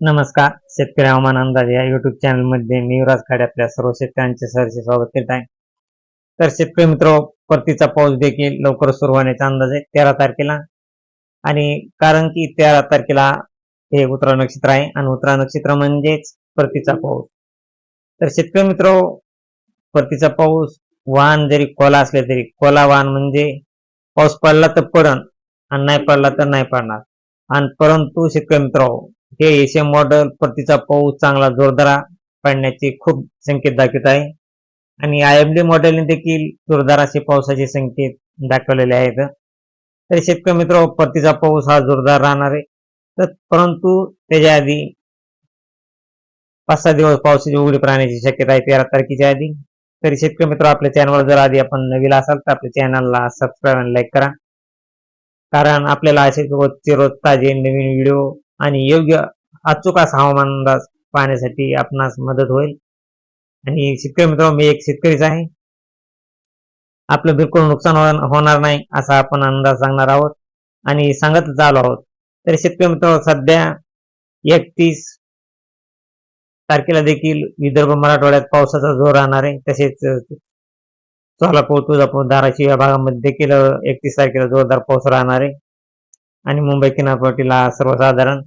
नमस्कार शेतकरी हवामान अंदाज या युट्यूब चॅनलमध्ये मी युवराज खाडे आपल्या सर्व शेतकऱ्यांचे सहर्ष स्वागत करीत आहे. तर शेतकरी मित्र परतीचा पाऊस देखील लवकर सुरू होण्याचा अंदाज आहे तेरा तारखेला. आणि कारण की तेरा तारखेला हे उत्तरा नक्षत्र आहे आणि उत्तरा नक्षत्र म्हणजेच परतीचा पाऊस. तर शेतकरी मित्र परतीचा पाऊस वाहन जरी कोला असले तरी कोला वाहन म्हणजे पाऊस पडला तर पडण आणि नाही पडला तर नाही पडणार. आणि परंतु शेतकरी मित्र हे एशियन मॉडेल परतीचा पाऊस चांगला जोरदार पडण्याचे खूप संकेत दाखवत आहे. आणि आय एम डी मॉडेलने देखील जोरदार असे पावसाचे संकेत दाखवलेले आहेत. तर शेतकरी मित्र परतीचा पाऊस हा जोरदार राहणार आहे. तर परंतु त्याच्या आधी पाच सहा दिवस पावसाची उघडी राहण्याची शक्यता आहे तेरा तारखेच्या आधी. तरी शेतकरी मित्र आपल्या चॅनलवर जर आधी आपण नवीन असाल तर आपल्या चॅनलला सबस्क्राईब आणि लाईक करा. कारण आपल्याला असे रोजचे रोज ताजे नवीन व्हिडिओ आणि योग्य अचूक असा हवामान अंदाज पाहण्यासाठी आपणास मदत होईल. आणि शेतकरी मित्र मी एक शेतकरीच आहे. आपलं बिलकुल नुकसान होणार नाही असा आपण अंदाज सांगणार आहोत. आणि सांगत आलो आहोत. तर शेतकरी मित्र सध्या एकतीस तारखेला देखील विदर्भ मराठवाड्यात पावसाचा जोर राहणार आहे. तसेच सोलापूर तुळजापूर धाराशिव या भागामध्ये देखील एकतीस तारखेला जोरदार पाऊस राहणार आहे. आणि मुंबई किनारपट्टीला सर्वसाधारण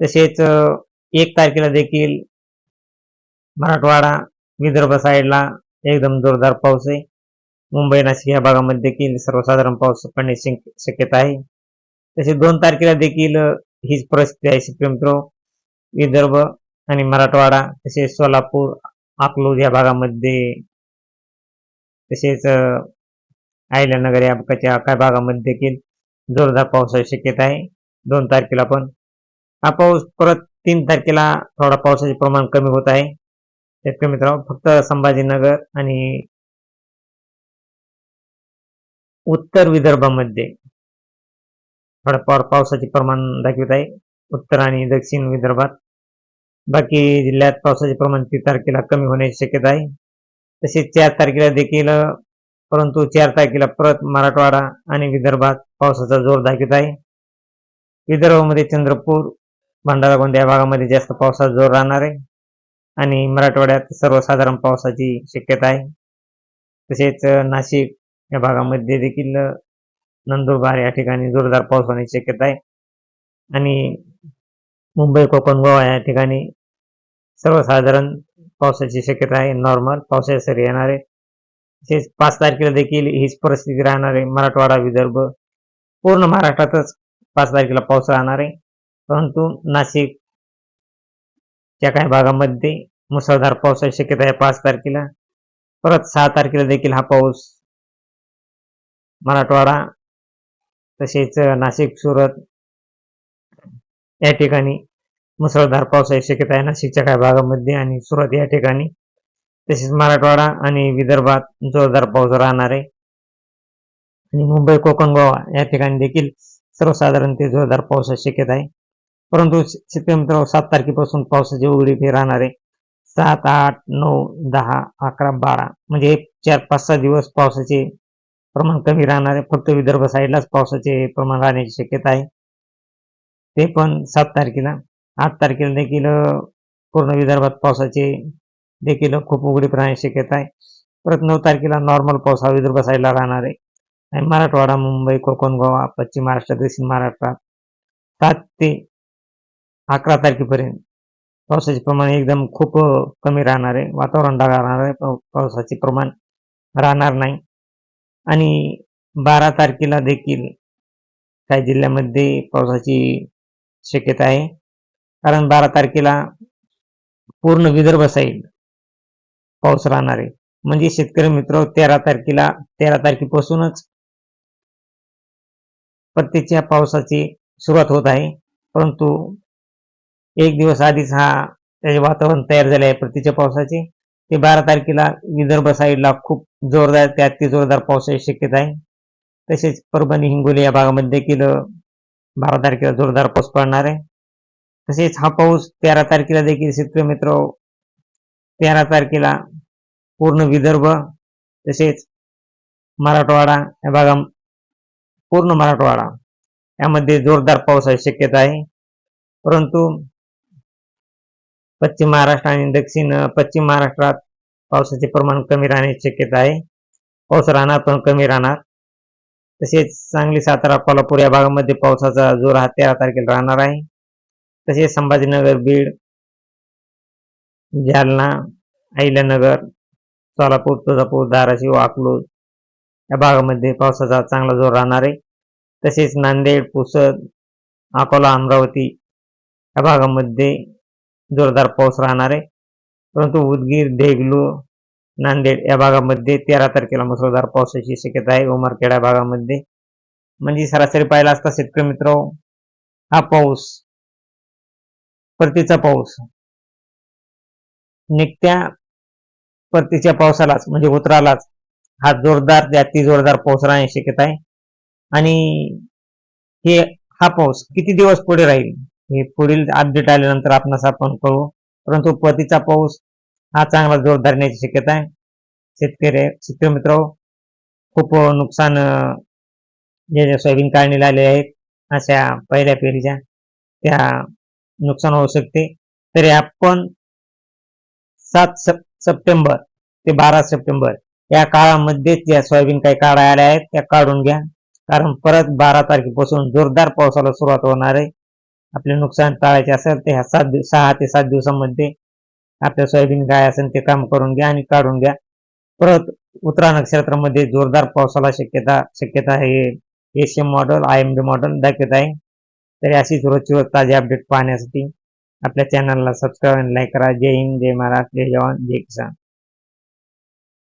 तसेच एक तारखेला देखील मराठवाडा विदर्भ साईडला एकदम जोरदार पाऊस आहे. मुंबई नाशिक या भागामध्ये देखील सर्वसाधारण पाऊस पडण्याची शक्यता आहे. तसेच दोन तारखेला देखील हीच परिस्थिती आहे शेतकरी विदर्भ आणि मराठवाडा तसेच सोलापूर अकलूज या भागामध्ये तसेच आयल्यानगर या काही भागामध्ये देखील जोरदार पावसाची शक्यता आहे. दोन तारखेला पण हा पाऊस परत तीन तारखेला थोडा पावसाचे प्रमाण कमी होत आहे. शेतकरी मित्रांनो फक्त संभाजीनगर आणि उत्तर विदर्भामध्ये थोडा पावसाचे प्रमाण दाखवित आहे. उत्तर आणि दक्षिण विदर्भात. बाकी जिल्ह्यात पावसाचे प्रमाण तीन तारखेला कमी होण्याची शक्यता आहे. तसेच चार तारखेला देखील परंतु चार तारखेला परत मराठवाडा आणि विदर्भात पावसाचा जोर दाखवित आहे. विदर्भामध्ये चंद्रपूर भंडारा गोंदिया भागामध्ये जास्त पावसाचा जोर राहणार आहे. आणि मराठवाड्यात सर्वसाधारण पावसाची शक्यता आहे. तसेच नाशिक या भागामध्ये देखील नंदुरबार या ठिकाणी जोरदार पाऊस होण्याची शक्यता आहे. आणि मुंबई कोकण गोवा या ठिकाणी सर्वसाधारण पावसाची शक्यता आहे. नॉर्मल पावसाच्या सरी येणार आहे. तसेच पाच तारखेला देखील हीच परिस्थिती राहणार आहे. मराठवाडा विदर्भ पूर्ण महाराष्ट्रातच पाच तारखेला पाऊस राहणार आहे. परंतु नाशिकच्या काही भागामध्ये मुसळधार पावसाची शक्यता आहे. पाच तारखेला. परत सहा तारखेला देखील हा पाऊस मराठवाडा तसेच नाशिक सुरत या ठिकाणी मुसळधार पावसाची शक्यता आहे. नाशिकच्या काही भागामध्ये आणि सुरत या ठिकाणी तसेच मराठवाडा आणि विदर्भात जोरदार पाऊस राहणार आहे. आणि मुंबई कोकण गोवा या ठिकाणी देखील सर्वसाधारण ते जोरदार पावसाची शक्यता आहे. परंतु शेतकरी सात तारखेपासून पावसाची उघडी फे राहणार आहे. सात आठ नऊ दहा अकरा बारा म्हणजे चार पाच सहा दिवस पावसाचे प्रमाण कमी राहणार आहे. फक्त विदर्भ साईडलाच पावसाचे प्रमाण राहण्याची शक्यता आहे. ते पण सात तारखेला आठ तारखेला देखील पूर्ण विदर्भात पावसाचे देखील खूप उघडीप राहण्याची शक्यता आहे. परत नऊ तारखेला नॉर्मल पाऊस हा विदर्भ साईडला राहणार आहे. आणि मराठवाडा मुंबई कोकण गोवा पश्चिम महाराष्ट्र दक्षिण महाराष्ट्रात सात ते अकरा तारखेपर्यंत. पावसाचे प्रमाण एकदम खूप कमी राहणार आहे. वातावरण ढगाळ राहणार आहे. पावसाचे प्रमाण राहणार नाही. आणि बारा तारखेला देखील काही जिल्ह्यामध्ये पावसाची शक्यता आहे. कारण बारा तारखेला पूर्ण विदर्भ साईड पाऊस राहणार आहे. म्हणजे शेतकरी मित्र तेरा तारखेला तेरा तारखेपासूनच प्रत्येकच्या पावसाची सुरुवात होत आहे. परंतु एक दिवस आधीच हा त्याचे वातावरण तयार झाले आहे प्रतीच्या पावसाचे. ते बारा तारखेला विदर्भ साईडला खूप जोरदार त्यात ते जोरदार पावसाची शक्यता आहे. तसेच परभणी हिंगोली या भागामध्ये देखील बारा तारखेला जोरदार पाऊस पडणार आहे. तसेच हा पाऊस तेरा तारखेला देखील शेतकरी मित्र तेरा तारखेला पूर्ण विदर्भ तसेच मराठवाडा या भागा पूर्ण मराठवाडा यामध्ये जोरदार पावसाची शक्यता आहे. परंतु पश्चिम महाराष्ट्र आणि दक्षिण पश्चिम महाराष्ट्रात पावसाचे प्रमाण कमी राहण्याची शक्यता आहे. पाऊस राहणार पण कमी राहणार. तसेच सांगली सातारा कोल्हापूर या भागामध्ये पावसाचा जोर हा तेरा तारखेला राहणार आहे. तसेच संभाजीनगर बीड जालना अहिल्यानगर सोलापूर तुळजापूर धाराशिव अकलूज या भागामध्ये पावसाचा चांगला जोर राहणार आहे. तसेच नांदेड पुसद अकोला अमरावती या भागामध्ये जोरदार पाऊस राहणार आहे. परंतु उदगीर देगलू नांदेड या भागामध्ये तेरा तारखेला मुसळधार पावसाची शक्यता आहे. उमरखेडा भागामध्ये म्हणजे सरासरी पाहिला असता शेतकरी मित्र हा पाऊस परतीचा पाऊस निघत्या परतीच्या पावसालाच म्हणजे उतरालाच हा जोरदार ते अति जोरदार पाऊस राहण्याची शक्यता आहे. आणि हे हा पाऊस किती दिवस पुढे राहील? हे पुढील अपडेट आल्यानंतर आपणास आपण कळू परंतु परतीचा पाऊस हा चांगला जोरदार येण्याची शक्यता आहे. शेतकरी शेतकरी मित्र खूप नुकसान जे जे सोयाबीन काढणीला आले आहेत अशा पहिल्या पेरीच्या त्या नुकसान होऊ शकते. तरी आपण सात सप सप्टेंबर ते बारा सप्टेंबर या काळामध्येच ज्या सोयाबीन काही काढायला आल्या आहेत त्या काढून घ्या. कारण परत बारा तारखेपासून जोरदार पावसाला सुरुवात होणार आहे. आपले नुकसान टाळायचे असेल ते ह्या सात दिवस सहा ते सात दिवसामध्ये आपल्या सोयाबीन काय असेल ते काम करून घ्या आणि काढून घ्या. परत उत्तरा नक्षत्रामध्ये जोरदार पावसाला शक्यता शक्यता हे Asian model I M D model दाखवत आहे. तरी अशीच रोजची रोज ताजे अपडेट पाहण्यासाठी आपल्या चॅनलला सबस्क्राईब आणि लाईक करा. जय हिंद जय महाराष्ट्र जय जवान जय किसान.